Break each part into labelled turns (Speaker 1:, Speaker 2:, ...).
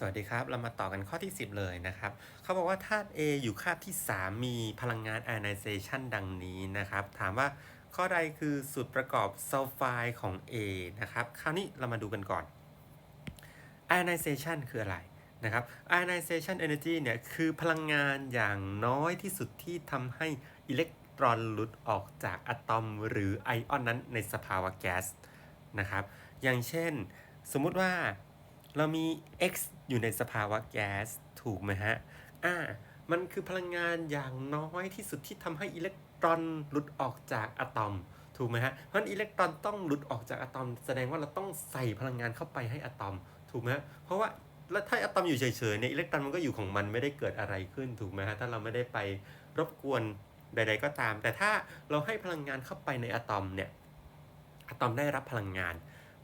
Speaker 1: สวัสดีครับ เรามาต่อกันข้อที่ 10 เลยนะครับ เขาบอกว่าธาตุ A อยู่คาบที่ 3 มีพลังงาน ionization ดังนี้นะครับ ถามว่าข้อใดคือสูตรประกอบซัลไฟด์ของ A นะครับ คราวนี้เรามาดูกันก่อน ionization คืออะไรนะครับ ionization energy เนี่ยคือพลังงานอย่างน้อยที่สุดที่ทำให้อิเล็กตรอนหลุดออกจากอะตอมหรือไอออนนั้นในสภาวะแก๊สนะครับ อย่างเช่น สมมุติว่า เรามี x อยู่ในสภาวะแก๊สถูกไหมฮะ อ่า มันคือพลังงานอย่างน้อยที่สุดที่ทำให้อิเล็กตรอนหลุดออกจากอะตอม ถูกไหมฮะ เพราะนั้นอิเล็กตรอนต้องหลุดออกจากอะตอม แสดงว่าเราต้องใส่พลังงานเข้าไปให้อะตอม ถูกไหมฮะ เพราะว่าแล้วถ้าอะตอมอยู่เฉยๆเนี่ยอิเล็กตรอนมันก็อยู่ของมันไม่ได้เกิดอะไรขึ้นถูกไหมฮะถ้าเราไม่ได้ไปรบกวนใด ๆ ก็ตาม แต่ถ้าเราให้พลังงานเข้าไปในอะตอมเนี่ยอะตอมได้รับพลังงาน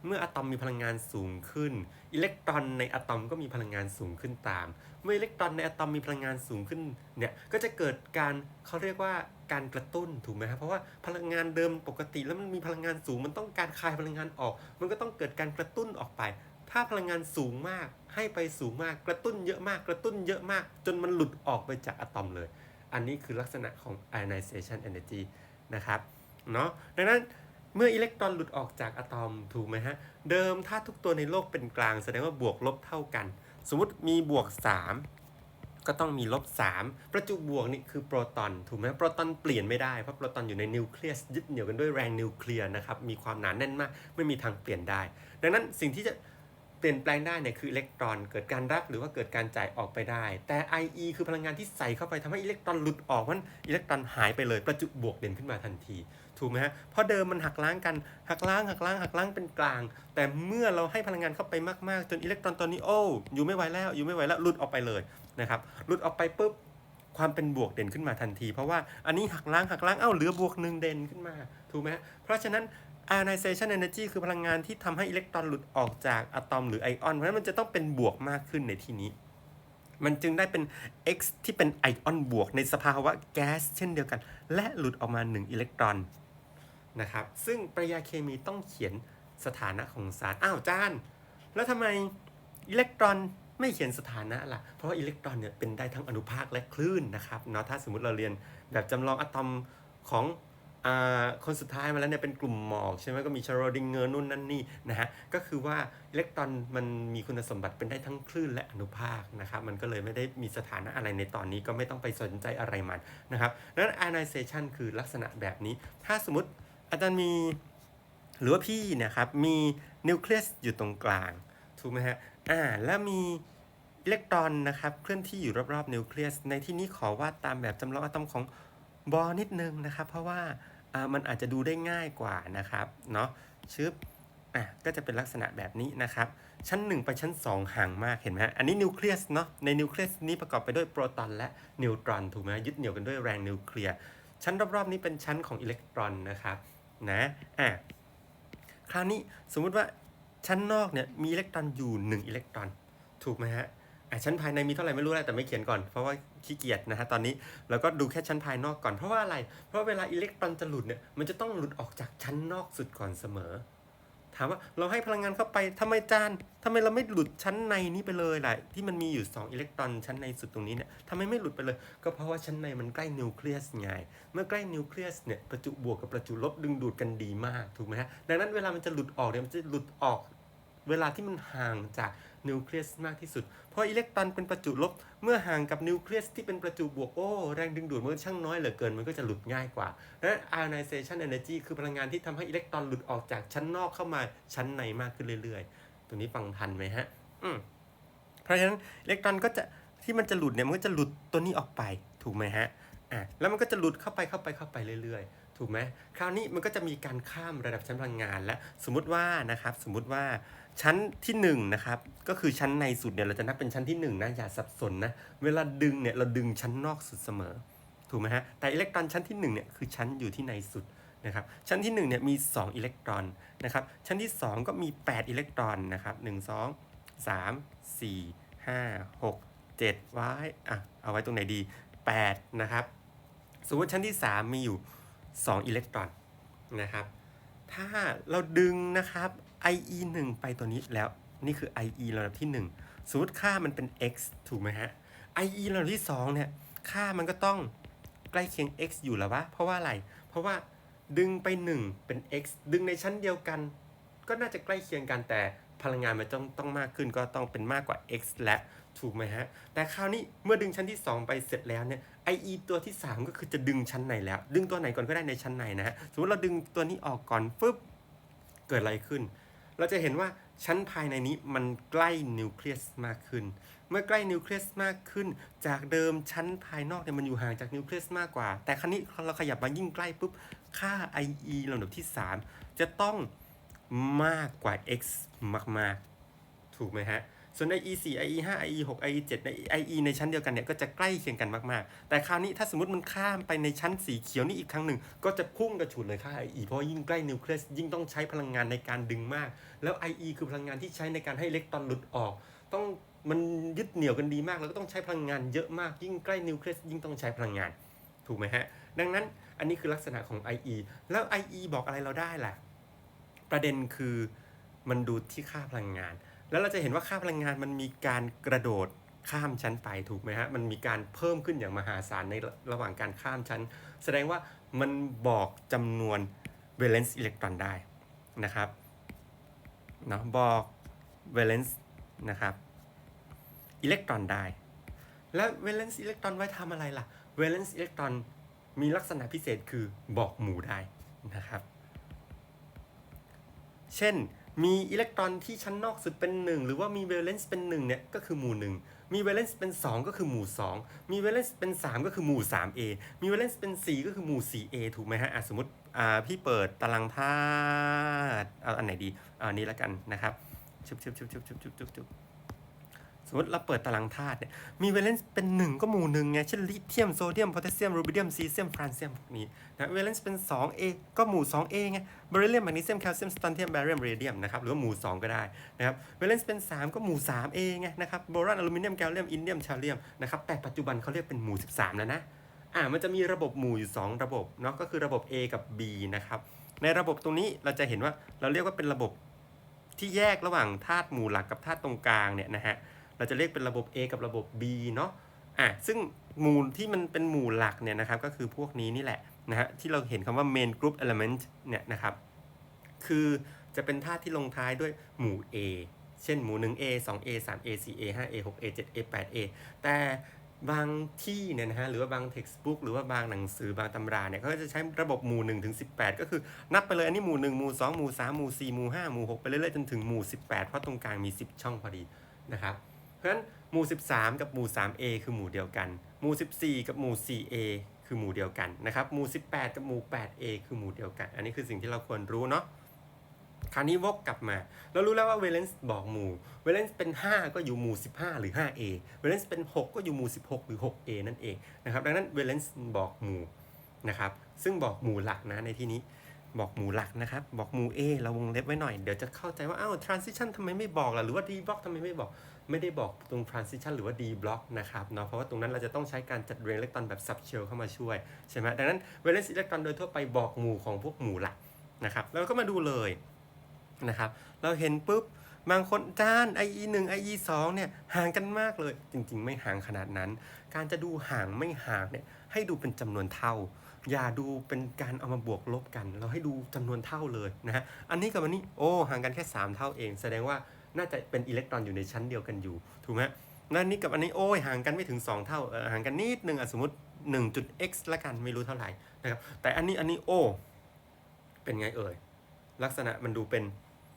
Speaker 1: เมื่ออะตอมมีพลังงานสูงขึ้น อิเล็กตรอนในอะตอมก็มีพลังงานสูงขึ้นตาม เมื่ออิเล็กตรอนในอะตอมมีพลังงานสูงขึ้นเนี่ยก็จะเกิดการเขาเรียกว่าการกระตุ้นถูกไหมครับเพราะว่าพลังงานเดิมปกติแล้วมันมีพลังงานสูง มันต้องการคายพลังงานออก มันก็ต้องเกิดการกระตุ้นออกไป ถ้าพลังงานสูงมากให้ไปสูงมากกระตุ้นเยอะมาก กระตุ้นเยอะมาก จนมันหลุดออกไปจากอะตอมเลย อันนี้คือลักษณะของ ionization energy นะครับเนาะดังนั้น เมื่ออิเล็กตรอนหลุดออกจากอะตอมถูกไหมฮะ เดิมถ้าทุกตัวในโลกเป็นกลางแสดงว่าบวกลบเท่ากัน สมมติมีบวก 3 ก็ต้องมีลบ 3 ประจุบวกนี่คือโปรตอนถูกไหมโปรตอนเปลี่ยนไม่ได้เพราะโปรตอนอยู่ในนิวเคลียสยึดเหนี่ยวกันด้วยแรงนิวเคลียร์นะครับมีความหนาแน่นมากไม่มีทางเปลี่ยนได้ ดังนั้นสิ่งที่จะ ปลี่ยนแปลงได้เนี่ยคืออิเล็กตรอน เกิดการรับหรือว่าเกิดการจ่ายออกไปได้ แต่ IE คือพลังงานที่ใส่เข้าไปทำให้อิเล็กตรอนหลุดออกมันอิเล็กตรอนหายไปเลยประจุบวกเด่นขึ้นมาทันที ถูกไหมฮะเพราะเดิมมันหักล้างกันหักล้างหักล้างหักล้างเป็นกลาง แต่เมื่อเราให้พลังงานเข้าไปมากๆ จนอิเล็กตรอนตัวนี้โอ้อยู่ไม่ไหวแล้วอยู่ไม่ไหวแล้วหลุดออกไปเลยนะครับหลุดออกไปปุ๊บความเป็นบวกเด่นขึ้นมาทันที เพราะว่าอันนี้หักล้างหักล้างเอ้าเหลือบวกหนึ่งเด่นขึ้นมาถูกไหมฮะเพราะฉะนั้น ionization energy คือพลังงานที่ทำให้อิเล็กตรอนหลุดออกจากอะตอมหรือไอออน เพราะฉะนั้นมันจะต้องเป็นบวกมากขึ้นในที่นี้ มันจึงได้เป็น x ที่เป็นไอออนบวกในสภาวะแก๊สเช่นเดียวกัน และหลุดออกมา 1 อิเล็กตรอนนะครับ ซึ่งปริยาเคมีต้องเขียนสถานะของสาร อ้าวจาน แล้วทำไมอิเล็กตรอนไม่เขียนสถานะล่ะ เพราะว่าอิเล็กตรอนเนี่ยเป็นได้ทั้งอนุภาคและคลื่นนะครับเนาะ ถ้าสมมติเราเรียนแบบจำลองอะตอมของ คนสุดท้ายมาแล้วเนี่ยเป็นกลุ่มหมอกใช่ไหมก็มีชโรดิงเกอร์นู่นนั่นนี่นะฮะก็คือว่าอิเล็กตรอนมันมีคุณสมบัติเป็นได้ทั้งคลื่นและอนุภาคนะครับมันก็เลยไม่ได้มีสถานะอะไรในตอนนี้ก็ไม่ต้องไปสนใจอะไรมันนะครับนั้น ionization คือลักษณะแบบนี้ ถ้าสมมติอาจารย์มีหรือว่าพี่นะครับมีนิวเคลียสอยู่ตรงกลางถูกไหมฮะอ่าแล้วมีอิเล็กตรอนนะครับเคลื่อนที่อยู่รอบๆนิวเคลียส ในที่นี้ขอวาดตามแบบจำลองอะตอมของบอนิดนึงนะครับ เพราะว่า มันอาจจะดูได้ง่ายกว่านะครับเนาะชึบอะก็จะเป็นลักษณะแบบนี้นะครับ ชั้น 1 ไปชั้น 2 ห่างมากเห็นไหมฮะอันนี้นิวเคลียสเนาะในนิวเคลียสนี้ประกอบไปด้วยโปรตอนและนิวตรอนถูกไหมยึดเหนี่ยวกันด้วยแรงนิวเคลียร์ชั้นรอบๆนี้เป็นชั้นของอิเล็กตรอนนะครับนะอะคราวนี้สมมุติว่าชั้นนอกเนี่ยมีอิเล็กตรอนอยู่ 1 อิเล็กตรอน ถูกไหมฮะ ชั้นภายในมีเท่าไหร่ไม่รู้แหละแต่ไม่เขียนก่อนเพราะว่าขี้เกียจนะฮะตอนนี้เราก็ดูแค่ชั้นภายนอกก่อนเพราะว่าอะไร เพราะเวลาอิเล็กตรอนจะหลุดเนี่ยมันจะต้องหลุดออกจากชั้นนอกสุดก่อนเสมอ ถามว่าเราให้พลังงานเข้าไปทำไมจานทำไมเราไม่หลุดชั้นในนี้ไปเลยล่ะที่มันมีอยู่2อิเล็กตรอนชั้นในสุดตรงนี้เนี่ยทำไมไม่หลุดไปเลย ก็เพราะว่าชั้นในมันใกล้นิวเคลียสไงเมื่อใกล้นิวเคลียสเนี่ยประจุบวกกับประจุลบดึงดูดกันดีมากถูกไหมฮะดังนั้นเวลามันจะหลุดออกเนี่ยมันจะหลุดออก เวลาที่มันห่างจาก นิวเคลียสมากที่สุด เพราะอิเล็กตรอนเป็นประจุลบ เมื่อห่างกับนิวเคลียสที่เป็นประจุบวกโอ้แรงดึงดูดมันช่างน้อยเหลือเกินมันก็จะหลุดง่ายกว่าดังนั้น ionization energy คือพลังงานที่ทำให้อิเล็กตรอนหลุดออกจากชั้นนอกเข้ามาชั้นในมากขึ้นเรื่อยๆ ตรงนี้ฟังทันไหมฮะอืมเพราะฉะนั้นอิเล็กตรอนก็จะที่มันจะหลุดเนี่ยมันก็จะหลุดตัวนี้ออกไปถูกไหมฮะอะแล้วมันก็จะหลุดเข้าไปเข้าไปเข้าไปเรื่อยๆ ถูกไหมคราวนี้มันก็จะมีการข้ามระดับชั้นพลังงานและสมมติว่านะครับสมมติว่า ชั้นที่1นงนะครับก็คือชั้นในสุดเนี่ยเราจะนับเป็นชั้นที่1นะอย่าสับสนนะเวลาดึงเนี่ยเราดึงชั้นนอกสุดเสมอถูกไหมฮะแต่อิเล็กตรอนชั้นที่1เนี่ยคือชั้นอยู่ที่ในสุดนะครับชั้นที่1เนี่ยมี 2 อิเล็กตรอนนะครับชั้นที่ 2 ก็มี 8 อิเล็กตรอนนะครับ1 2 3 4 5 6 7ไว้อะเอาไว้ตรงไหนดี 8 นะครับสมมติชั้นที่ 3 มีอยู่ 2 อิเล็กตรอนนะครับถ้าเราดึงนะครับ IE 1 ไปตัวนี้แล้วนี่คือ IE ระดับที่ 1 สมมติค่ามันเป็น x ถูกไหมฮะ IE ระดับที่ 2 เนี่ย ค่ามันก็ต้องใกล้เคียง x อยู่แล้ววะ เพราะว่าอะไร เพราะว่าดึงไป 1 เป็น x ดึงในชั้นเดียวกัน ก็น่าจะใกล้เคียงกันแต่พลังงานมันต้องต้องมากขึ้นก็ต้องเป็นมากกว่า x และถูกไหมฮะ แต่คราวนี้เมื่อดึงชั้นที่ 2 ไปเสร็จแล้วเนี่ย IE ตัวที่ 3 ก็คือจะดึงชั้นในแล้ว ดึงตัวไหนก่อนก็ได้ในชั้นในนะฮะ สมมติเราดึงตัวนี้ออกก่อนฟึบเกิดอะไรขึ้น เราจะเห็นว่าชั้นภายในนี้มันใกล้นิวเคลียสมากขึ้น เมื่อใกล้นิวเคลียสมากขึ้น จากเดิมชั้นภายนอกเนี่ยมันอยู่ห่างจากนิวเคลียสมากกว่า แต่ครั้นี้เราขยับมายิ่งใกล้ปุ๊บ ค่า IE ลำดับที่ 3 จะต้องมากกว่า x มากๆ ถูกไหมฮะ ส่วน IE 4 IE 5 IE 6 IE 7ใน IE ในชั้นเดียวกันเนี่ยก็จะใกล้เคียงกันมากๆ แต่คราวนี้ถ้าสมมติมันข้ามไปในชั้นสีเขียวนี่อีกครั้งหนึ่ง ก็จะพุ่งกระฉูดเลยค่า IE เพราะยิ่งใกล้นิวเคลียสยิ่งต้องใช้พลังงานในการดึงมาก แล้ว IE คือพลังงานที่ใช้ในการให้อิเล็กตรอนหลุดออก ต้องมันยึดเหนี่ยวกันดีมาก แล้วก็ต้องใช้พลังงานเยอะมาก ยิ่งใกล้นิวเคลียสยิ่งต้องใช้พลังงาน ถูกไหมฮะ ดังนั้นอันนี้คือลักษณะของ IE แล้ว IE บอกอะไรเราได้ล่ะ ประเด็นคือมันดูที่ค่าพลังงาน แล้วเราจะเห็นว่าค่าพลังงานมันมีการกระโดดข้ามชั้นไปถูกไหมฮะ มันมีการเพิ่มขึ้นอย่างมหาศาลในระหว่างการข้ามชั้น แสดงว่ามันบอกจำนวน valence อิเล็กตรอนได้นะครับเนาะบอก valence นะครับอิเล็กตรอนได้ แล้ว valence อิเล็กตรอนไว้ทำอะไรล่ะ valence อิเล็กตรอนมีลักษณะพิเศษคือบอกหมู่ได้นะครับ เช่น มีอิเล็กตรอนที่ชั้นนอกสุดเป็น 1 หรือว่ามีเวลเลนซ์เป็น1เนี่ยก็คือหมู่ 1 มีเวลเลนซ์เป็น 2 ก็คือหมู่ 2 มีเวลเลนซ์เป็น 3 ก็คือหมู่ 3a มีเวลเลนซ์เป็น 4 ก็คือหมู่ 4a ถูกไหมฮะสมมติพี่เปิดตารางธาตุเอาอันไหนดีอันนี้ละกันนะครับชุบชุบชุบชุบชุบชุบชุบ สมมติเราเปิดตารางธาตุเนี่ย มี valence เป็น 1 ก็หมู่1ไง เช่นลิเธียม โซเดียม โพแทสเซียม รูบิเดียม ซีเซียม ฟรานเซียมพวกนี้นะ valence เป็น 2a ก็หมู่ 2a ไงบริเลียม แมกนีเซียม แคลเซียมสแตนเทียม แบเรียม เรเดียมนะครับ หรือว่าหมู่ 2 ก็ได้นะครับ valence เป็น 3 ก็หมู่ 3a ไงนะครับ โบรอน อลูมิเนียม แกลเลียม อินเดียม ชาเลียม นะครับ แต่ปัจจุบันเขาเรียกเป็นหมู่ 13 แล้วนะ อ่า มันจะมีระบบหมู่อยู่ 2 ระบบเนาะ ก็คือระบบ A กับ B นะครับ ในระบบตรงนี้เราจะเห็นว่าเราเรียกว่าเป็นระบบที่แยกระหว่างธาตุหมู่หลักกับธาตุตรงกลางเนี่ยนะฮะ เราจะเรียกเป็นระบบ A กับระบบ B เนาะอะซึ่งหมู่ที่มันเป็นหมู่หลักเนี่ยนะครับก็คือพวกนี้นี่แหละนะฮะที่เราเห็นคำว่า main group element เนี่ยนะครับคือจะเป็นธาตุที่ลงท้ายด้วยหมู่ A เช่นหมู่ 1A 2A 3A 4A 5A 6A 7A 8A แต่บางที่เนี่ยนะฮะหรือว่าบาง textbook หรือว่าบางหนังสือบางตำราเนี่ยเขาจะใช้ระบบหมู่1ถึง18 ก็คือนับไปเลยอันนี้หมู่ 1 หมู่ 2 หมู่ 3 หมู่ 4 หมู่ 5 หมู่ 6 ไปเรื่อยๆจนถึงหมู่ 18 เพราะตรงกลางมี 10 ช่องพอดีนะครับ ราะฉะนั้นหมู่ 13 กับหมู่ 3A คือหมู่เดียวกัน หมู่ 14 กับหมู่ 4A คือหมู่เดียวกันนะครับหมู่ 18 กับหมู่ 8A คือหมู่เดียวกัน อันนี้คือสิ่งที่เราควรรู้เนาะคราวนี้วกกลับมา เรารู้แล้วว่า valence บอกหมู่ valence เป็น 5 ก็อยู่หมู่ 15 หรือ 5A valence เป็น 6 ก็อยู่หมู่ 16 หรือ 6A นั่นเองนะครับ ดังนั้น valence บอกหมู่นะครับ ซึ่งบอกหมู่หลักนะในที่นี้ บอกหมู่หลักนะครับ บอกหมู่ A เราวงเล็บไว้หน่อย เดี๋ยวจะเข้าใจว่า อ้าว transition ทำไมไม่บอกล่ะ หรือว่า d block ทำไมไม่บอก ไม่ได้บอกตรง transition หรือว่า d block นะครับเนาะเพราะว่าตรงนั้นเราจะต้องใช้การจัดเรียงอิเล็กตรอนแบบ subshell เข้ามาช่วยใช่ไหมดังนั้น valence อิเล็กตรอนโดยทั่วไปบอกหมู่ของพวกหมู่หลักนะครับแล้วก็มาดูเลยนะครับเราเห็นปุ๊บบางคนจาน IE 1 IE 2เนี่ยห่างกันมากเลย จริงๆ ไม่ห่างขนาดนั้น การจะดูห่างไม่ห่างเนี่ยให้ดูเป็นจำนวนเท่า อย่าดูเป็นการเอามาบวกลบกัน เราให้ดูจำนวนเท่าเลยนะฮะอันนี้กับอันนี้โอ้ห่างกันแค่ 3 เท่าเอง แสดงว่า น่าจะเป็นอิเล็กตรอนอยู่ในชั้นเดียวกันอยู่ ถูกไหมนั่นนี้กับอันนี้โอ้ยห่างกันไม่ถึง 2 เท่าห่างกันนิดนึงอะสมมติ 1.x ละกันไม่รู้เท่าไหร่นะครับแต่อันนี้อันนี้โอ้เป็นไงเอ่ยลักษณะมันดูเป็น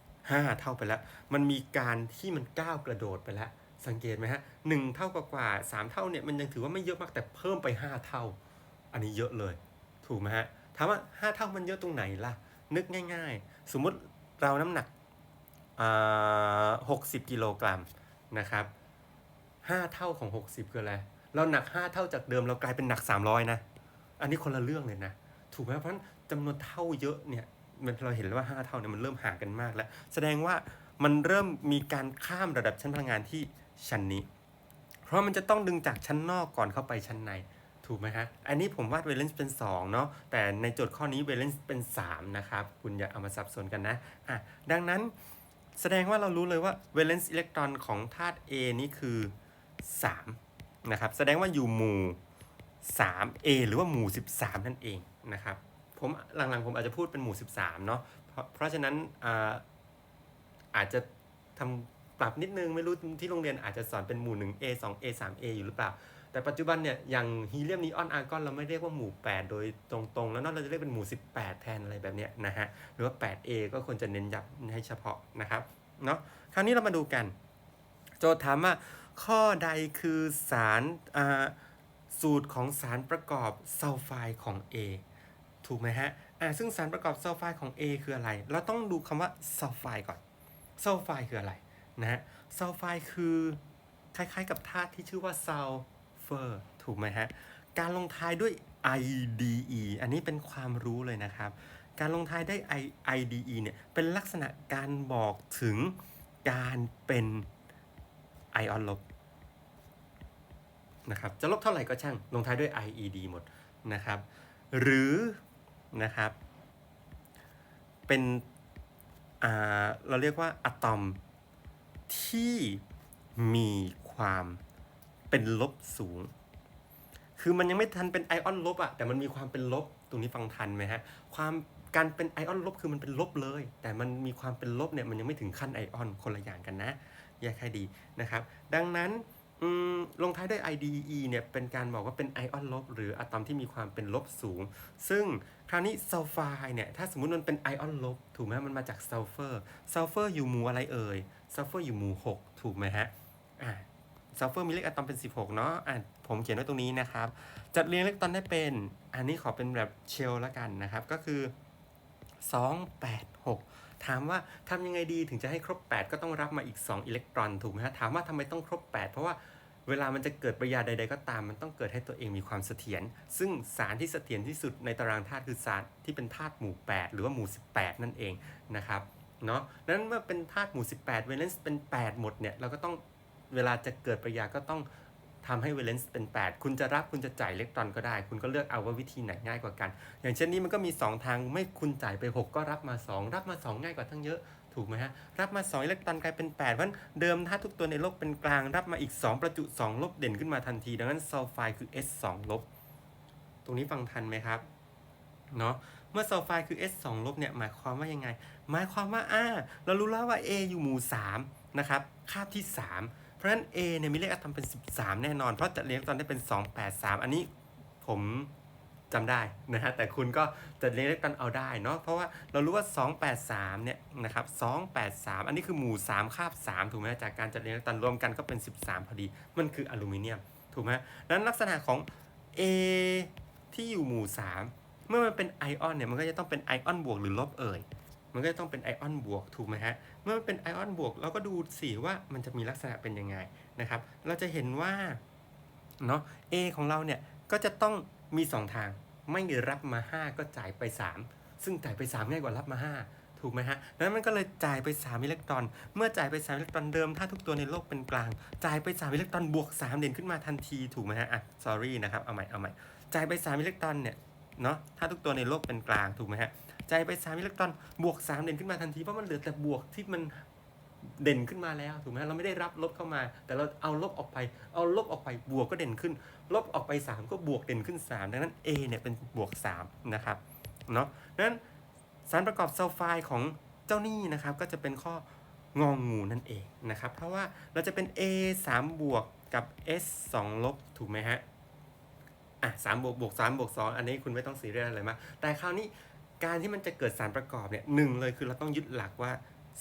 Speaker 1: 5 เท่าไปแล้ว มันมีการที่มันก้าวกระโดดไปแล้ว สังเกตไหมฮะหนึ่งเท่ากว่าสามเท่าเนี่ยมันยังถือว่าไม่เยอะมากแต่เพิ่มไป 5 เท่า อันนี้เยอะเลย ถูกไหมฮะถามว่า 5 เท่ามันเยอะตรงไหนล่ะ นึกง่าย ๆ สมมุติเราน้ำหนัก หกสิบกิโลกรัมนะครับ5เท่าของ60คืออะไรเราหนัก5เท่าจากเดิมเรากลายเป็นหนัก300นะ อันนี้คนละเรื่องเลยนะ ถูกไหมเพราะฉะนั้นจำนวนเท่าเยอะเนี่ยมันเราเห็นแล้วว่า5เท่าเนี่ยมันเริ่มห่างกันมากแล้ว แสดงว่ามันเริ่มมีการข้ามระดับชั้นพลังงานที่ชั้นนี้ เพราะมันจะต้องดึงจากชั้นนอกก่อนเข้าไปชั้นในถูกไหมฮะ อันนี้ผมวาด valence เป็น 2 เนาะ แต่ในโจทย์ข้อนี้ valence เป็น 3 นะครับ คุณอย่าเอามาสับสนกันนะ อะ ดังนั้น แสดงว่าเรารู้เลยว่า valence electron ของธาตุ A นี่คือ 3 นะครับ แสดงว่าอยู่หมู่ 3A หรือว่าหมู่ 13 นั่นเองนะครับ ผมหลังๆผมอาจจะพูดเป็นหมู่ 13 เนาะเพราะเพราะฉะนั้นอาอาจจะทำปรับนิดนึงไม่รู้ที่โรงเรียนอาจจะสอนเป็นหมู่ 1A 2A 3A อยู่หรือเปล่า แต่ปัจจุบันเนี่ยอย่างฮีเลียมนีออนอาร์กอนเราไม่เรียกว่าหมู่ 8 โดยตรงๆ แล้วนอะเราจะเรียกเป็นหมู่ 18 แทนอะไรแบบเนี้ยนะฮะหรือว่า 8A ก็ควรจะเน้นย้ำให้เฉพาะนะครับเนาะคราวนี้เรามาดูกัน โจทย์ถามว่าข้อใดคือสารอ่าสูตรของสารประกอบซัลไฟด์ของ A ถูกไหมฮะอ่าซึ่งสารประกอบซัลไฟด์ของ A คืออะไร เราต้องดูคำว่าซัลไฟด์ก่อนซัลไฟด์คืออะไรนะฮะซัลไฟด์คือคล้ายๆกับธาตุที่ชื่อว่าซัล เฟอร์ถูกไหมฮะ การลงท้ายด้วย IDE อันนี้เป็นความรู้เลยนะครับ การลงท้ายได้วย ide เนี่ย เป็นลักษณะการบอกถึงการเป็นไอออนลบนะครับ จะลบเท่าไหร่ก็ช่าง ลงท้ายด้วย IED หมดนะครับ หรือนะครับ เป็นอ่าเราเรียกว่าอะตอมที่มีความ เป็นลบสูง คือมันยังไม่ทันเป็นไอออนลบอะแต่มันมีความเป็นลบ ตรงนี้ฟังทันไหมฮะ ความการเป็นไอออนลบคือมันเป็นลบเลย แต่มันมีความเป็นลบเนี่ยมันยังไม่ถึงขั้นไอออนคนละอย่างกันนะแยกให้ดีนะครับ ดังนั้นลงท้ายด้วย IDE เนี่ยเป็นการบอกว่าเป็นไอออนลบ หรืออะตอมที่มีความเป็นลบสูง ซึ่งคราวนี้ซัลไฟด์เนี่ยถ้าสมมุติมันเป็นไอออนลบ ถูกไหมมันมาจากซัลเฟอร์ซัลเฟอร์อยู่หมู่อะไรเอ่ยซัลเฟอร์อยู่หมู่ 6 ถูกไหมฮะอ่า ซัลเฟอร์มีเลขอะตอมเป็น 16 เนาะอะผมเขียนไว้ตรงนี้นะครับ จัดเรียงเล็กตอนได้เป็น อันนี้ขอเป็นแบบเชลแล้วกันนะครับ ก็คือ 2 8 6 ถามว่าทำยังไงดีถึงจะให้ครบ 8 ก็ต้องรับมาอีก 2 อิเล็กตรอนถูกไหมฮะถามว่าทำไมต้องครบ 8 เพราะว่าเวลามันจะเกิดปริยาใด ๆ ก็ตาม มันต้องเกิดให้ตัวเองมีความเสถียร ซึ่งสารที่เสถียรที่สุดในตารางธาตุคือสารที่เป็นธาตุหมู่ 8 หรือว่าหมู่ 18 นั่นเองนะครับ เนาะนั้นเมื่อเป็นธาตุหมู่ 18 เวเลนซ์เป็น 8 หมดเนี่ย เราก็ต้อง เวลาจะเกิดปริยาก็ต้องทำให้เวเลนซ์เป็น 8 คุณจะรับคุณจะจ่ายอิเล็กตรอนก็ได้ คุณก็เลือกเอาว่าวิธีไหนง่ายกว่ากัน อย่างเช่นนี้มันก็มี 2 ทางไม่คุณจ่ายไป 6 ก็รับมา 2 รับมา 2 ง่ายกว่าทั้งเยอะถูกไหมฮะรับมา 2 อิเล็กตรอนกลายเป็น 8 เพราะเดิมถ้าทุกตัวในโลกเป็นกลาง รับมาอีก 2 ประจุ 2 ลบเด่นขึ้นมาทันที ดังนั้นซัลไฟด์คือ S 2ลบ ตรงนี้ฟังทันไหมครับเนาะเมื่อซัลไฟด์คือ S 2ลบเนี่ยหมายความว่ายังไง หมายความว่าอ่าเรารู้แล้วว่า A อยู่หมู่3นะครับคาบที่ 3 เพราะฉะนั้น A เนี่ยมีเลขอะตอมเป็น 13 แน่นอน เพราะจะเรียงตอนได้เป็น 283 อันนี้ผมจำได้นะฮะแต่คุณก็จะเรียงเลขตอนเอาได้เนาะเพราะว่าเรารู้ว่า 283 เนี่ยนะครับ283 อันนี้คือหมู่ 3 คาบ 3 ถูกไหมจากการจัดเรียงเลขตอนรวมกันก็เป็น 13 พอดี มันคืออลูมิเนียมถูกไหมดังนั้นลักษณะของ A ที่อยู่หมู่ 3 เมื่อมันเป็นไอออนเนี่ยมันก็จะต้องเป็นไอออนบวกหรือลบเอ่ย มันก็ต้องเป็นไอออนบวกถูกไหมฮะ เมื่อมันเป็นไอออนบวกเราก็ดูสิว่ามันจะมีลักษณะเป็นยังไงนะครับ เราจะเห็นว่าเนาะ A ของเราเนี่ยก็จะต้องมี 2 ทาง ไม่รับมา 5 ก็จ่ายไป 3 ซึ่งจ่ายไป 3 ง่ายกว่ารับมา 5 ถูกไหมฮะ นั้นมันก็เลยจ่ายไป 3 อิเล็กตรอน เมื่อจ่ายไป 3 อิเล็กตรอนเดิม ถ้าทุกตัวในโลกเป็นกลาง จ่ายไป 3 อิเล็กตรอนบวก 3 เด่นขึ้นมาทันที ถูกไหมฮะ อะ sorry นะครับ เอาใหม่ เอาใหม่ จ่ายไป 3 อิเล็กตรอนเนี่ย เนาะ ถ้าทุกตัวในโลกเป็นกลาง ถูกไหมฮะ จ่ายไป3อิเล็กตรอนบวก3เด่นขึ้นมาทันทีเพราะมันเหลือแต่บวกที่มันเด่นขึ้นมาแล้วถูกไหมเราไม่ได้รับลบเข้ามา แต่เราเอาลบออกไป เอาลบออกไปบวกก็เด่นขึ้น ลบออกไป 3 ก็บวกเด่นขึ้น 3 ดังนั้น A เนี่ยเป็นบวก 3 นะครับเนาะดังนั้นสารประกอบซัลไฟด์ของเจ้านี่นะครับ ก็จะเป็นข้ององงูนั่นเองนะครับ เพราะว่าเราจะเป็น A 3 บวกกับ S 2 ลบถูกไหมฮะอะสามบวกบวกสามบวกสองอันนี้คุณไม่ต้องซีเรียสอะไรมากแต่คราวนี้ การที่มันจะเกิดสารประกอบเนี่ยหนึ่งเลยคือเราต้องยึดหลักว่า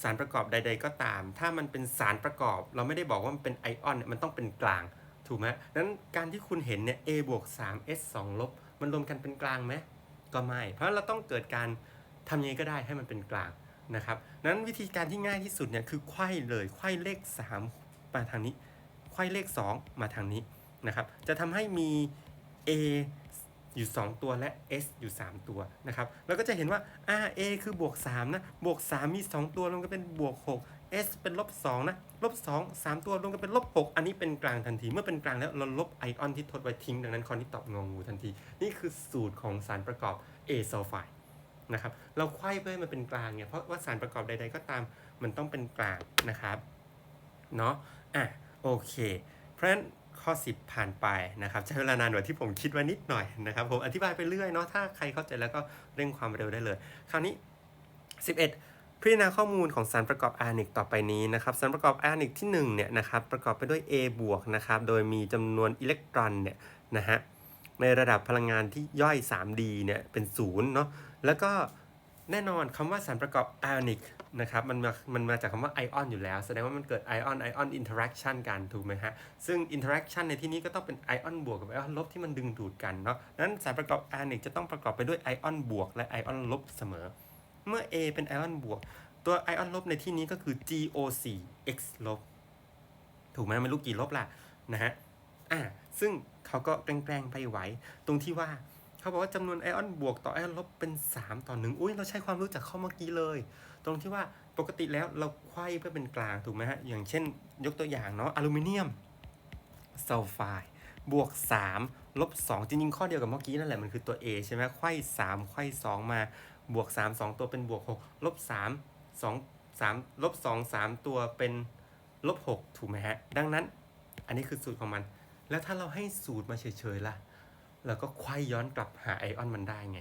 Speaker 1: สารประกอบใด ๆ ก็ตาม ถ้ามันเป็นสารประกอบ เราไม่ได้บอกว่ามันเป็นไอออนเนี่ยมันต้องเป็นกลางถูกไหมดังนั้นการที่คุณเห็นเนี่ย A บวก3 S 2ลบมันรวมกันเป็นกลางไหมก็ไม่ เพราะเราต้องเกิดการทำยังไงก็ได้ให้มันเป็นกลางนะครับนั้นวิธีการที่ง่ายที่สุดเนี่ยคือไขว้เลยไขว้เลข 3 มาทางนี้ไขว้เลข 2 มาทางนี้นะครับจะทำให้มี A อยู่ 2 ตัวและ S อยู่ 3 ตัวนะครับเราก็จะเห็นว่า R A คือบวก3นะบวก 3 มี 2 ตัวรวมกันเป็นบวก 6 S เป็นลบ2นะลบ2 3 ตัวรวมกันเป็นลบ 6 อันนี้เป็นกลางทันทีเมื่อเป็นกลางแล้วเราลบไอออนที่ทดไว้ทิ้ง ดังนั้นคอนที่ตอบงองูทันที นี่คือสูตรของสารประกอบ A ซัลไฟด์นะครับเราไขว้เพื่อให้มันเป็นกลางเนี่ยเพราะว่าสารประกอบใด ๆ ก็ตามมันต้องเป็นกลางนะครับเนาะอะโอเค เพราะฉะนั้น ข้อ 10 ผ่านไปนะครับใช้เวลานานกว่าที่ผมคิดไว้นิดหน่อยนะครับผมอธิบายไปเรื่อยเนาะถ้าใครเข้าใจแล้วก็เร่งความเร็วได้เลย คราวนี้ 11 พิจารณาข้อมูลของสารประกอบอาร์นิกต่อไปนี้นะครับสารประกอบอาร์นิกที่1เนี่ยนะครับประกอบไปด้วย A บวกนะครับโดยมีจำนวนอิเล็กตรอนเนี่ยนะฮะในระดับพลังงานที่ย่อย 3D เนี่ยเป็น0เนาะแล้วก็แน่นอนคำว่าสารประกอบอาร์นิก นะครับมันมามันมาจากคำว่าไอออนอยู่แล้ว แสดงว่ามันเกิดไอออนไอออนอินเทอร์แอคชันกันถูกไหมฮะ ซึ่งอินเทอร์แอคชันในที่นี้ก็ต้องเป็นไอออนบวกกับไอออนลบที่มันดึงดูดกันเนาะนั้นสารประกอบอาร์นิกจะต้องประกอบไปด้วยไอออนบวกและไอออนลบเสมอ เมื่อ A เป็นไอออนบวก ตัวไอออนลบในที่นี้ก็คือ GO4X ลบถูกไหมไม่รู้กี่ลบล่ะนะฮะอ่าซึ่งเขาก็แกล้งไปไหวตรงที่ว่า เขาบอกว่าจำนวนไอออนบวกต่อไอออนลบเป็น 3 ต่อหนึ่งอุ้ยเราใช้ความรู้จากข้อเมื่อกี้เลย ตรงที่ว่าปกติแล้วเราไขว้เพื่อเป็นกลางถูกไหมฮะ อย่างเช่น ยกตัวอย่างเนาะอลูมิเนียมซัลไฟด์บวก 3 ลบ 2 จริงๆ ข้อเดียวกับเมื่อกี้นั่นแหละมันคือตัว A ใช่ไหมไขว้ 3 ไขว้ 2 มาบวก 3 2 ตัวเป็นบวก 6 ลบ 3 2 3 ลบ 2 3 ตัวเป็นลบ 6 ถูกไหมฮะ ดังนั้นอันนี้คือสูตรของมัน แล้วถ้าเราให้สูตรมาเฉยๆล่ะ เราก็ไขว้ย้อนกลับหาไอออนมันได้ไง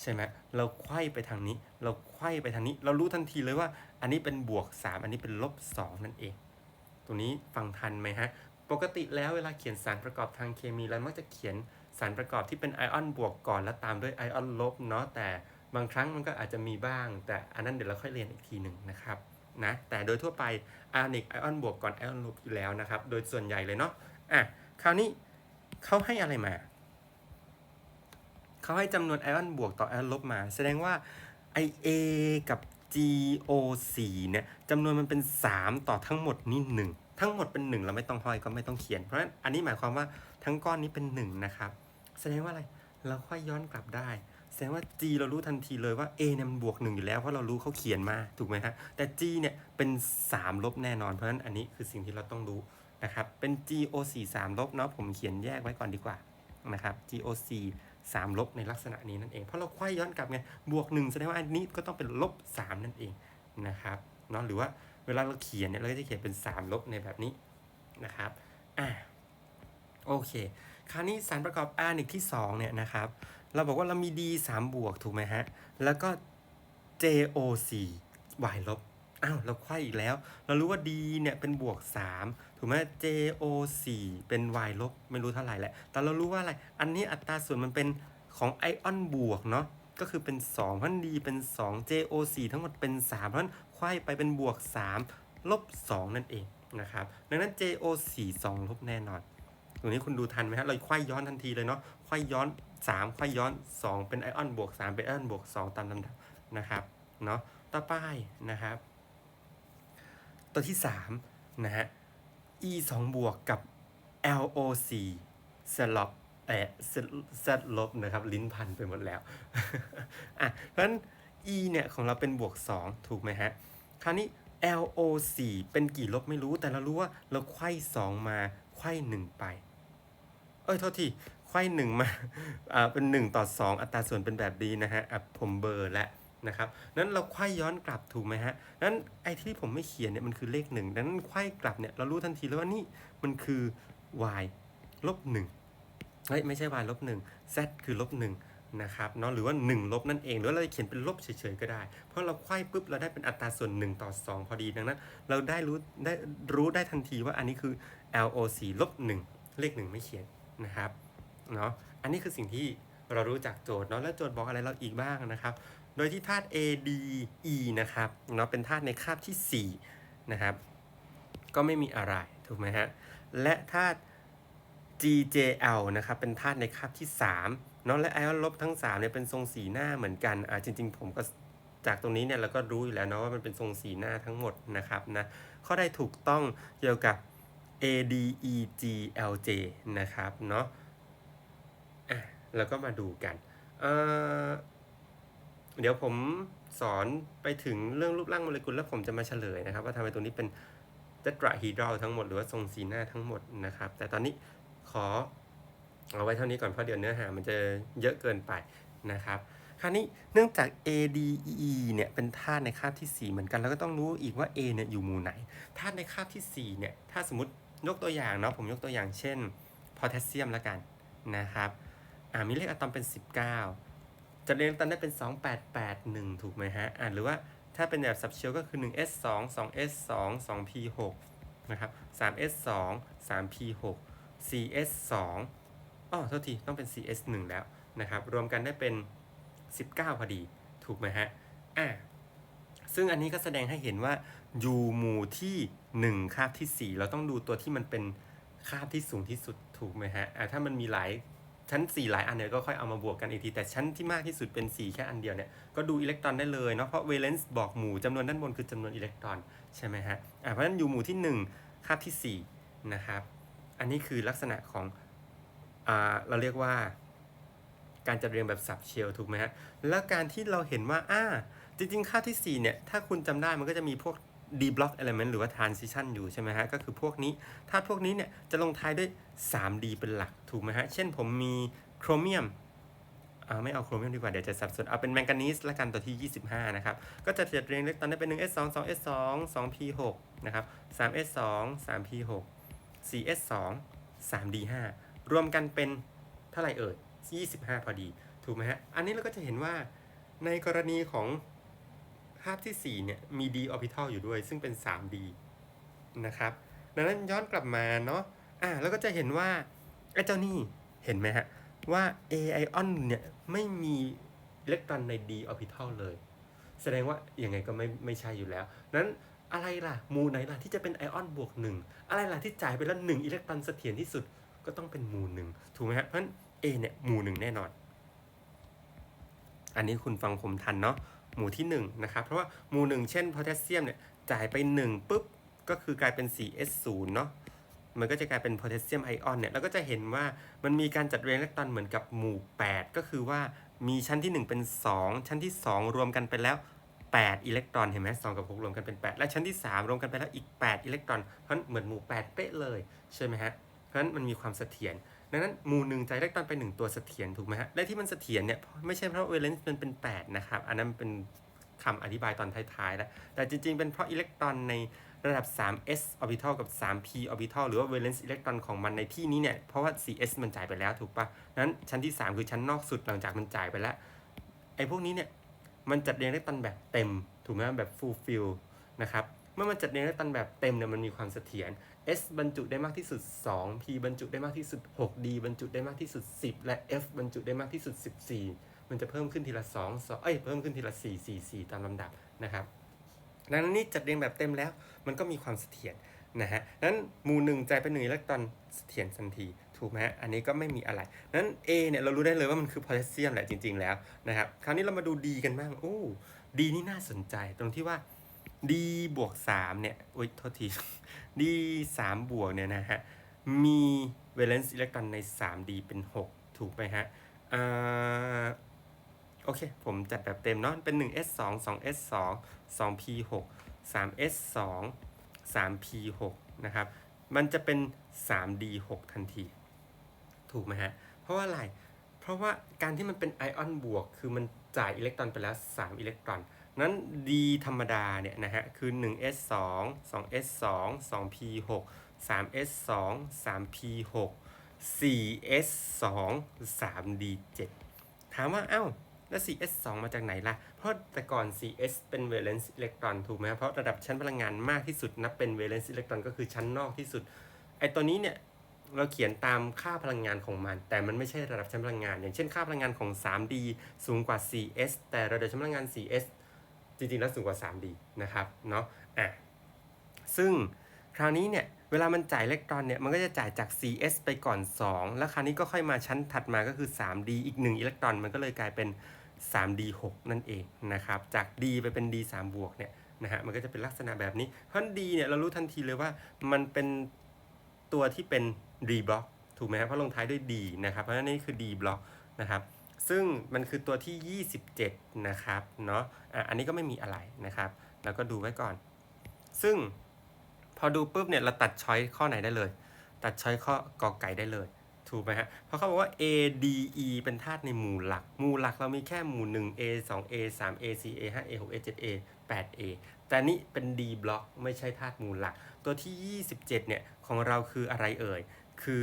Speaker 1: ใช่ไหมเราไขว้ไปทางนี้ เราไขว้ไปทางนี้ เรารู้ทันทีเลยว่า อันนี้เป็นบวก 3 อันนี้เป็นลบ 2 นั่นเอง ตรงนี้ฟังทันไหมฮะ ปกติแล้วเวลาเขียนสารประกอบทางเคมีเรามักจะเขียนสารประกอบที่เป็นไอออนบวกก่อนแล้วตามด้วยไอออนลบเนาะ แต่บางครั้งมันก็อาจจะมีบ้าง แต่อันนั้นเดี๋ยวเราค่อยเรียนอีกทีหนึ่งนะครับนะ แต่โดยทั่วไปอาร์นิกไอออนบวกก่อนไอออนลบอยู่แล้วนะครับ โดยส่วนใหญ่เลยเนาะ อะ คราวนี้เขาให้อะไรมา เขาให้จำนวนไอออนบวกต่อไอออนลบมา แสดงว่าไอเอกับ GO4 เนี่ยจำนวนมันเป็น 3 ต่อทั้งหมดนี่ 1 ทั้งหมดเป็น 1 เราไม่ต้องห้อยก็ไม่ต้องเขียน เพราะฉะนั้นอันนี้หมายความว่าทั้งก้อนนี้เป็น 1 นะครับ แสดงว่าอะไรเราค่อยย้อนกลับได้ แสดงว่า G เรารู้ทันทีเลยว่า A เนี่ยมันบวก 1 อยู่แล้วเพราะเรารู้เขาเขียนมาถูกไหมฮะแต่ G เนี่ยเป็น 3 ลบแน่นอนเพราะฉะนั้นอันนี้คือสิ่งที่เราต้องรู้นะครับเป็น GO4 3ลบเนาะผมเขียนแยกไว้ก่อนดีกว่านะครับ GO4 3 ลบในลักษณะนี้นั่นเอง เพราะเราไขว้ย้อนกลับไง บวก 1 แสดงว่าอันนี้ก็ต้องเป็นลบ 3 นั่นเองนะครับเนาะหรือว่าเวลาเราเขียนเนี่ยเราก็จะเขียนเป็น 3 ลบในแบบนี้นะครับอ่าโอเค คราวนี้สารประกอบอาร์นิกที่2เนี่ยนะครับ เราบอกว่าเรามี D 3 บวกถูกไหมฮะ แล้วก็ JO4 y ลบ อ้าวเราไขว้อีกแล้ว เรารู้ว่า D เนี่ยเป็นบวก 3 ถูกไหม JO4 เป็น y ลบไม่รู้เท่าไหร่แหละ แต่เรารู้ว่าอะไร อันนี้อัตราส่วนมันเป็นของไอออนบวกเนาะก็คือเป็น 2 เพราะ D เป็น 2 JO4 ทั้งหมดเป็น 3 เพราะนั้นไขว้ไปเป็นบวก 3 ลบ 2 นั่นเองนะครับ ดังนั้น JO4 2 ลบแน่นอนตรงนี้คุณดูทันไหมฮะเราไขว้ย้อนทันทีเลยเนาะไขว้ย้อน 3 ไขว้ย้อน 2 เป็นไอออนบวก 3 เป็นไอออนบวก 2 ตามลำดับนะครับเนาะต่อไปนะครับ ตัวที่3นะฮะ e 2บวกกับ LO4 สลับเอ่อ z ลบนะครับ ลิ้นพันไปหมดแล้ว อะ เพราะฉะนั้น e เนี่ยของเราเป็นบวก 2 ถูกไหมฮะ คราวนี้ LO4 เป็นกี่ลบไม่รู้ แต่เรารู้ว่าเราไขว้2มาไขว้1ไป เอ้ย โทษที ไขว้1มา อ่า เป็น 1 ต่อ 2 อัตราส่วนเป็นแบบดีนะฮะ อะ ผมเบอร์แล้ว นะครับนั้นเราไขว้ย้อนกลับถูกไหมฮะนั้นไอ้ที่ผมไม่เขียนเนี่ยมันคือเลขหนึ่งดังนั้นไขว้กลับเนี่ยเรารู้ทันทีแล้วว่านี่มันคือ y ลบหนึ่งเฮ้ยไม่ใช่ y ลบหนึ่ง z คือลบหนึ่งนะครับเนาะหรือว่า 1 ลบนั่นเอง หรือเราจะเขียนเป็นลบเฉยๆก็ได้ เพราะเราไขว้ปุ๊บเราได้เป็นอัตราส่วน 1 ต่อ 2 พอดีดังนั้น เราได้รู้ได้รู้ได้ทันทีว่าอันนี้คือ LOC ลบ1เลข 1 ไม่เขียนนะครับเนาะอันนี้คือสิ่งที่เรารู้จากโจทย์เนาะแล้วโจทย์บอกอะไรเราอีกบ้างนะครับ โดยที่ธาตุ A D E นะครับเนาะเป็นธาตุในคาบที่ 4 นะครับ ก็ไม่มีอะไรถูกไหมฮะ และธาตุ G J L นะครับเป็นธาตุในคาบที่ 3 เนาะและไอออนลบทั้ง3เนี่ยเป็นทรงสีหน้าเหมือนกันอ่าจริง ๆ ผมก็จากตรงนี้เนี่ยเราก็รู้อยู่แล้วเนาะว่ามันเป็นทรงสีหน้าทั้งหมดนะครับนะข้อใดถูกต้องเกี่ยวกับ A D E G L J นะครับเนาะอะแล้วก็มาดูกันเอ่อ เดี๋ยวผมสอนไปถึงเรื่องรูปร่างโมเลกุลแล้วผมจะมาเฉลยนะครับ ว่าทำไมตรงนี้เป็นเตตราฮีดรัลทั้งหมดหรือว่าทรงสีหน้าทั้งหมดนะครับ แต่ตอนนี้ขอเอาไว้เท่านี้ก่อนเพราะเดี๋ยวเนื้อหามันจะเยอะเกินไปนะครับคราวนี้เนื่องจาก A D E เนี่ยเป็นธาตุในคาบที่ 4 เหมือนกัน แล้วก็ต้องรู้อีกว่า A เนี่ยอยู่หมู่ไหนธาตุในคาบที่4เนี่ยถ้าสมมติยกตัวอย่างเนาะผมยกตัวอย่างเช่นโพแทสเซียมล้วกันนะครับอ่ามีเลขอะตอมเป็น 19 จะเรียงตันได้เป็น 2881 ถูกไหมฮะอ่าหรือว่าถ้าเป็นแบบสับเชลก็คือ 1s2 2s2 2p6 นะครับ 3s2 3p6 4s2 อ๋อโทษที ต้องเป็น cs1 แล้วนะครับ รวมกันได้เป็น 19 พอดี ถูกไหมฮะ อ่าซึ่งอันนี้ก็แสดงให้เห็นว่าอยู่หมู่ที่ 1 คาบที่ 4 เราต้องดูตัวที่มันเป็นคาบที่สูงที่สุดถูกไหมฮะอ่าถ้ามันมีหลาย ชั้น 4 หลายอันเนี่ยก็ค่อยเอามาบวกกันอีกที แต่ชั้นที่มากที่สุดเป็น 4 แค่อันเดียวเนี่ยก็ดูอิเล็กตรอนได้เลยเนาะเพราะเวเลนซ์บอกหมู่จำนวนด้านบนคือจำนวนอิเล็กตรอนใช่ไหมฮะอ่าเพราะฉะนั้นอยู่หมู่ที่ 1 คาบที่ 4 นะครับ อันนี้คือลักษณะของอ่าเราเรียกว่าการจัดเรียงแบบสับเชลถูกไหมฮะแล้วการที่เราเห็นว่าอ่าจริงๆ ค่าที่ 4 เนี่ย ถ้าคุณจำได้มันก็จะมีพวก d block element หรือว่า transition อยู่ใช่ไหมฮะ ก็คือพวกนี้ ถ้าพวกนี้เนี่ยจะลงท้ายด้วย 3D เป็นหลักถูกไหมฮะ เช่นผมมีโครเมียมอ่าไม่เอาโครเมียมดีกว่า เดี๋ยวจะสับสนเอาเป็นแมงกานีสละกันตัวที่ 25 นะครับ ก็จะจัดเรียงเล็กตอนได้เป็น 1s2 2s2 2p6 นะครับ 3s2 3p6 4s2 3d5 รวมกันเป็นเท่าไหร่เอ่ย 25 พอดี ถูกไหมฮะ อันนี้เราก็จะเห็นว่าในกรณีของาพที่ 4 เนี่ย มี d orbital อยู่ด้วย ซึ่งเป็น 3d นะครับ ดังนั้นย้อนกลับมาเนาะ อ่าแล้วก็จะเห็นว่าไอ้เจ้านี่ เห็นไหมฮะ ว่า a ion เนี่ย ไม่มีอิเล็กตรอนใน d orbital เลย แสดงว่าอยังไงก็ไม่ไม่ใช่อยู่แล้ว นั้นอะไรล่ะมูไหนล่ะที่จะเป็นไอออนบวกหนึ่งอะไรล่ะที่จ่ายไปแล้วหนึ่งอิเล็กตรอนเสถียรที่สุดก็ต้องเป็นมูหนึ่งถูกไหมฮะเพราะฉะนั้น A เนี่ยมูหนึ่งแน่นอน อันนี้คุณฟังผมทันเนาะ หมู่ที่ 1 นะครับ เพราะว่าหมู่ 1 เช่นโพแทสเซียมเนี่ยจ่ายไป 1 ปุ๊บ ก็คือกลายเป็น 4s0 เนาะมันก็จะกลายเป็นโพแทสเซียมไอออนเนี่ยแล้วก็จะเห็นว่ามันมีการจัดเรียงอิเล็กตรอนเหมือนกับหมู่ 8 ก็คือว่ามีชั้นที่ 1 เป็น 2 ชั้นที่ 2 รวมกันไปแล้ว 8 อิเล็กตรอนเห็นไหม2กับ 6 รวมกันเป็น 8 และชั้นที่ 3 รวมกันไปแล้วอีก 8 อิเล็กตรอนเพราะเหมือนหมู่ 8 เป๊ะเลยใช่ไหมฮะเพราะฉะนั้นมันมีความเสถียร ดังนั้นหมู่หนึ่งใจอิเล็กตรอนไปหนึ่งตัวเสถียรถูกไหมฮะและที่มันเสถียรเนี่ยไม่ใช่เพราะเวเลนซ์มันเป็น 8 นะครับ อันนั้นเป็นคำอธิบายตอนท้ายๆแล้ว แต่จริงๆ เป็นเพราะอิเล็กตรอนในระดับ 3s orbital กับ 3p orbital หรือว่า valence อิเล็กตรอนของมันในที่นี้เนี่ย เพราะว่า 4s มันจ่ายไปแล้วถูกปะนั้นชั้นที่ 3 คือชั้นนอกสุดหลังจากมันจ่ายไปแล้ว ไอ้พวกนี้เนี่ย มันจัดเรียงอิเล็กตรอนแบบเต็ม ถูกไหมแบบ full fill นะครับ เมื่อมันจัดเรียงอิเล็กตรอนแบบเต็มเนี่ยมันมีความเสถียร S บรรจุได้มากที่สุด 2 P บรรจุได้มากที่สุด 6 D บรรจุได้มากที่สุด 10 และ F บรรจุได้มากที่สุด 14 มันจะเพิ่มขึ้นทีละ2 2เอ้ยเพิ่มขึ้นทีละ 4 4 4 ตามลำดับนะครับดังนั้นนี่จัดเรียงแบบเต็มแล้ว มันก็มีความเสถียรนะฮะนั้นมูหนึ่งใจเป็นหนึ่งอิเล็กตรอนเสถียรทันทีถูกไหมฮะ อันนี้ก็ไม่มีอะไร นั้น A เนี่ยเรารู้ได้เลยว่ามันคือโพแทสเซียมแหละจริง ๆ แล้วนะครับ คราวนี้เรามาดู D กันบ้าง โอ้ D นี่น่าสนใจตรงที่ว่า D บวก3เนี่ยอุ้ยโทษที D 3บวกเนี่ยนะฮะ มี valence อิเล็กตรอนใน 3D เป็น 6 ถูกไหมฮะอ่าโอเค ผมจัดแบบเต็มเนาะเป็น 1s2 2s2 2p6 3s2 3p6 นะครับ มันจะเป็น 3d6 ทันที ถูกไหมฮะ เพราะว่าอะไร เพราะว่าการที่มันเป็นไอออนบวก คือมันจ่ายอิเล็กตรอนไปแล้ว 3 อิเล็กตรอน นั้น d ธรรมดาเนี่ยนะฮะคือ 1s2 2s2 2p6 3s2 3p6 4s2 3d7 ถามว่า เอ้า แล้ว 4s2 มาจากไหนล่ะ เพราะแต่ก่อน 4s เป็น valence อิเล็กตรอนถูกไหมเพราะระดับชั้นพลังงานมากที่สุดนับเป็น valence อิเล็กตรอนก็คือชั้นนอกที่สุด ไอตัวนี้เนี่ยเราเขียนตามค่าพลังงานของมัน แต่มันไม่ใช่ระดับชั้นพลังงาน อย่างเช่นค่าพลังงานของ 3D สูงกว่า 4s แต่ระดับชั้นพลังงาน 4s จริงๆแล้วสูงกว่า 3D นะครับเนาะอะซึ่งคราวนี้เนี่ยเวลามันจ่ายอิเล็กตรอนเนี่ยมันก็จะจ่ายจาก 4s ไปก่อน 2 แล้วคราวนี้ก็ค่อยมาชั้นถัดมาก็คือ 3d อีก 1 อิเล็กตรอนมันก็เลยกลายเป็น 3d6 นั่นเองนะครับจาก d ไปเป็น d 3บวกเนี่ยนะฮะมันก็จะเป็นลักษณะแบบนี้เพราะ d เนี่ยเรารู้ทันทีเลยว่ามันเป็นตัวที่เป็น d บล็อกถูกไหมครับเพราะลงท้ายด้วย d นะครับเพราะฉะนั้นนี่คือ d บล็อกนะครับ ซึ่งมันคือตัวที่ 27 นะครับเนาะอะอันนี้ก็ไม่มีอะไรนะครับ แล้วก็ดูไว้ก่อน ซึ่งพอดูปุ๊บเนี่ยเราตัดช้อยข้อไหนได้เลย ตัดช้อยข้อกอไก่ได้เลยถูกไหมฮะ เพราะเขาบอกว่า A D E เป็นธาตุในหมู่หลัก หมู่หลักเรามีแค่หมู่ 1 A 2 A 3 A 4 A 5 A 6 A 7 A 8 A แต่นี่เป็น D บล็อกไม่ใช่ธาตุหมู่หลัก ตัวที่ 27 เนี่ย ของเราคืออะไรเอ่ย คือ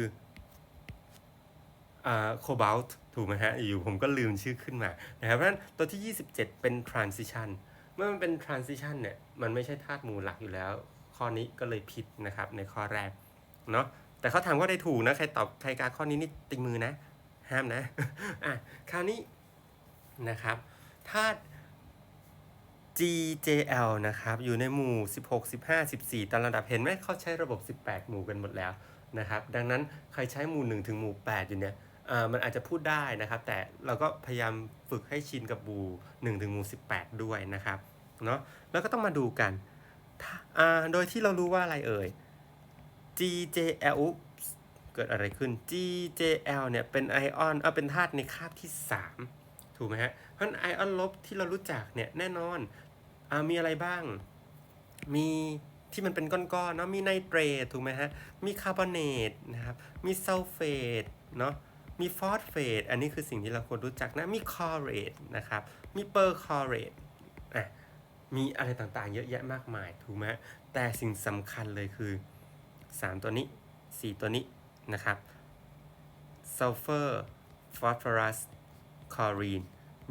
Speaker 1: โคบาลต์ถูกไหมฮะ อยู่ผมก็ลืมชื่อขึ้นมานะครับเพราะฉะนั้นตัวที่ 27 เป็น transition เมื่อมันเป็น transition เนี่ย มันไม่ใช่ธาตุหมู่หลักอยู่แล้ว ข้อนี้ก็เลยผิดนะครับในข้อแรกเนาะแต่เขาถามว่าได้ถูกนะ ใครตอบใครกาข้อนี้นี่ติงมือนะ ห้ามนะอะคราวนี้นะครับธาตุ GJL นะครับ อยู่ในหมู่ 16 15 14 ตามลำดับเห็นไหมเขาใช้ระบบ 18 หมู่กันหมดแล้วนะครับ ดังนั้นใครใช้หมู่ 1 ถึงหมู่ 8 อยู่เนี่ย มันอาจจะพูดได้นะครับ แต่เราก็พยายามฝึกให้ชินกับหมู่1ถึงหมู่18 ด้วยนะครับเนาะแล้วก็ต้องมาดูกันโดยที่เรารู้ว่าอะไรเอ่ย GJL เกิดอะไรขึ้น GJL เนี่ยเป็นไอออนเออเป็นธาตุในคาบที่ 3 ถูกไหมฮะ เพราะไอออนลบที่เรารู้จักเนี่ยแน่นอนอมีอะไรบ้าง มีที่มันเป็นก้อนๆเนาะมีไนเตรตถูกไหมฮะ มีคาร์บอเนตนะครับ มีซัลเฟตเนาะ มีฟอสเฟตอันนี้คือสิ่งที่เราควรรู้จักนะ มีคอเรตนะครับ มีเปอร์คอเรตอะมีอะไรต่างๆ เยอะแยะมากมาย ถูกไหมแต่สิ่งสำคัญเลยคือ 3 ตัวนี้ 4 ตัวนี้นะครับซัลเฟอร์ฟอสฟอรัสคลอรีน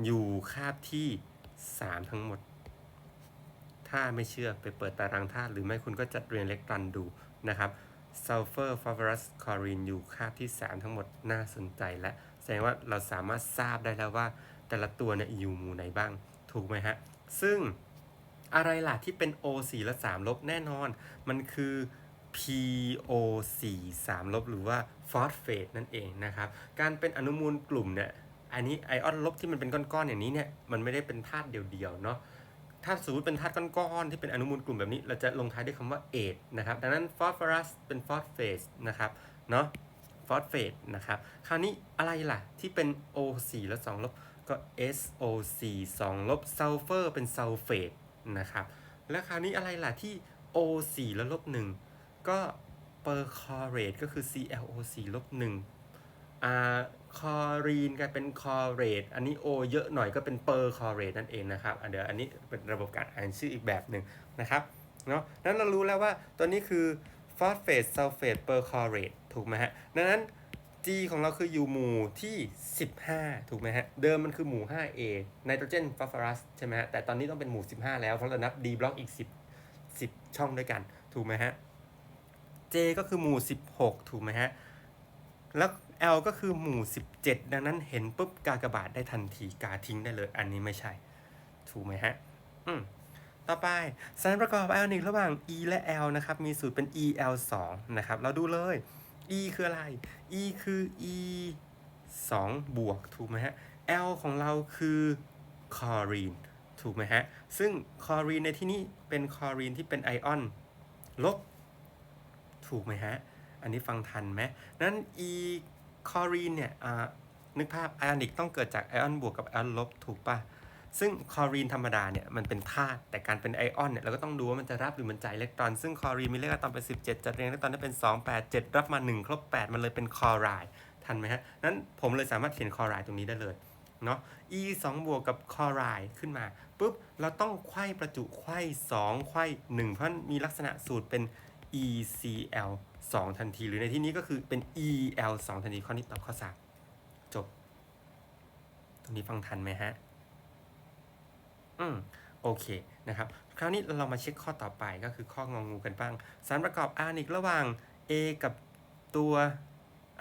Speaker 1: อยู่คาบที่ 3 ทั้งหมด ถ้าไม่เชื่อไปเปิดตารางธาตุหรือไม่คุณก็จัดเรียนเล็กรันดูนะครับ ซัลเฟอร์ฟอสฟอรัสคลอรีนอยู่คาบที่ 3 ทั้งหมดน่าสนใจและ แสดงว่าเราสามารถทราบได้แล้วว่า แต่ละตัวเนี่ยอยู่หมู่ไหนบ้าง ถูกไหมฮะ ซึ่งอะไรล่ะที่เป็น O4 และ 3 ลบแน่นอน มันคือ PO4 3 ลบ หรือว่าฟอสเฟตนั่นเองนะครับ การเป็นอนุมูลกลุ่มเนี่ย อันนี้ไอออนลบที่มันเป็นก้อนๆอย่างนี้เนี่ย มันไม่ได้เป็นธาตุเดียวๆเนาะ ถ้าสมมติเป็นธาตุก้อนๆที่เป็นอนุมูลกลุ่มแบบนี้ เราจะลงท้ายด้วยคำว่าเอทนะครับ ดังนั้นฟอสฟอรัสเป็นฟอสเฟตนะครับ เนาะฟอสเฟตนะครับ คราวนี้อะไรล่ะ ที่เป็น O4 แล้ว2ลบ ก็ SO4 2ลบซัลเฟอร์เป็นซัลเฟตนะครับ แล้วคราวนี้อะไรล่ะที่ O4 แล้วลบ1ก็เปอร์คอเรตก็คือ ClO4 ลบ1อ่า คอรีนกลายเป็นคอเรตอันนี้ O เยอะหน่อยก็เป็นเปอร์คอเรตนั่นเองนะครับเดี๋ยวอันนี้เป็นระบบการอ่านชื่ออีกแบบหนึ่งนะครับเนาะนั้นเรารู้แล้วว่าตัวนี้คือฟอสเฟตซัลเฟตเปอร์คอเรตถูกไหมฮะดังนั้น G ของเราคืออยู่หมู่ที่ 15 ถูกไหมฮะ เดิมมันคือหมู่ 5A ไนโตรเจนฟอสฟอรัสใช่ไหมฮะ แต่ตอนนี้ต้องเป็นหมู่ 15 แล้วเพราะเรานับ D บล็อกอีก 10 10 ช่องด้วยกัน ถูกไหมฮะ J ก็คือหมู่ 16 ถูกไหมฮะ แล้ว L ก็คือหมู่ 17 ดังนั้นเห็นปุ๊บกากบาทได้ทันทีกาทิ้งได้เลย อันนี้ไม่ใช่ ถูกไหมฮะ อืมต่อไปสารประกอบไอออนิกระหว่าง E และ L นะครับ มีสูตรเป็น EL2 นะครับ เราดูเลย E คืออะไร E คือ E 2 บวก ถูกไหมฮะ L ของเราคือคลอรีน ถูกไหมฮะ ซึ่งคลอรีนในที่นี้เป็นคลอรีนที่เป็นไอออน ลบ ถูกไหมฮะ อันนี้ฟังทันไหมนั้น E คอรีนเนี่ยนึกภาพไอออนิกต้องเกิดจากไอออนบวกกับไอออนลบถูกปะซึ่งคอรีนธรรมดาเนี่ยมันเป็นธาตุแต่การเป็นไอออนเนี่ยเราก็ต้องดูว่ามันจะรับหรือมันจ่ายอิเล็กตรอน ซึ่งคอรีนมีเลขอะตอมเป็น17 จัดเรียงอิเล็กตรอนได้เป็น 2 8 7 รับมา 1 ครบ 8 มันเลยเป็นคอไรด์ทันไหมฮะนั้นผมเลยสามารถเขียนคอไรด์ตรงนี้ได้เลยเนาะ e 2บวกกับคอไรด์ขึ้นมาปุ๊บเราต้องไขว้ประจุไขว้2ไขว้1เพราะมีลักษณะสูตรเป็น ECl 2 ทันที หรือในที่นี้ก็คือเป็น EL 2 ทันทีข้อนี้ตอบข้อ 3 จบ ตรงนี้ฟังทันไหมฮะ อืมโอเคนะครับ คราวนี้เรามาเช็คข้อต่อไปก็คือข้ององูกันบ้าง สารประกอบอานิกระหว่าง A กับตัว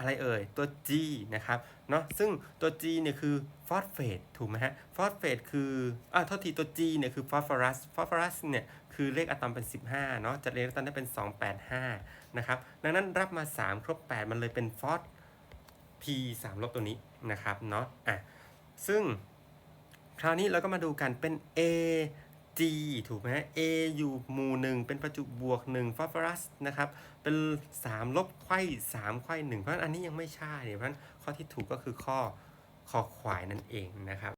Speaker 1: อะไรเอ่ย ตัว G นะครับเนาะซึ่งตัว G เนี่ยคือฟอสเฟตถูกไหมฮะฟอสเฟตคืออ่าโทษทีตัว G เนี่ยคือฟอสฟอรัสฟอสฟอรัสเนี่ยคือเลขอะตอมเป็น 15เนาะจัดเรียงอะตอมได้เป็น 285นะครับดังนั้นรับมา 3 ครบ 8 มันเลยเป็นฟอส P 3ลบตัวนี้นะครับเนาะอะซึ่งคราวนี้เราก็มาดูกันเป็น A G ถูกไหม A อยู่หมู่หนึ่งเป็นประจุบวก1ฟอสฟอรัสนะครับ เป็น 3 ลบไขว้3ไขว้1เพราะฉะนั้นอันนี้ยังไม่ใช่เนี่ยเพราะฉะนั้นข้อที่ถูกก็คือข้อคอควายนั่นเองนะครับ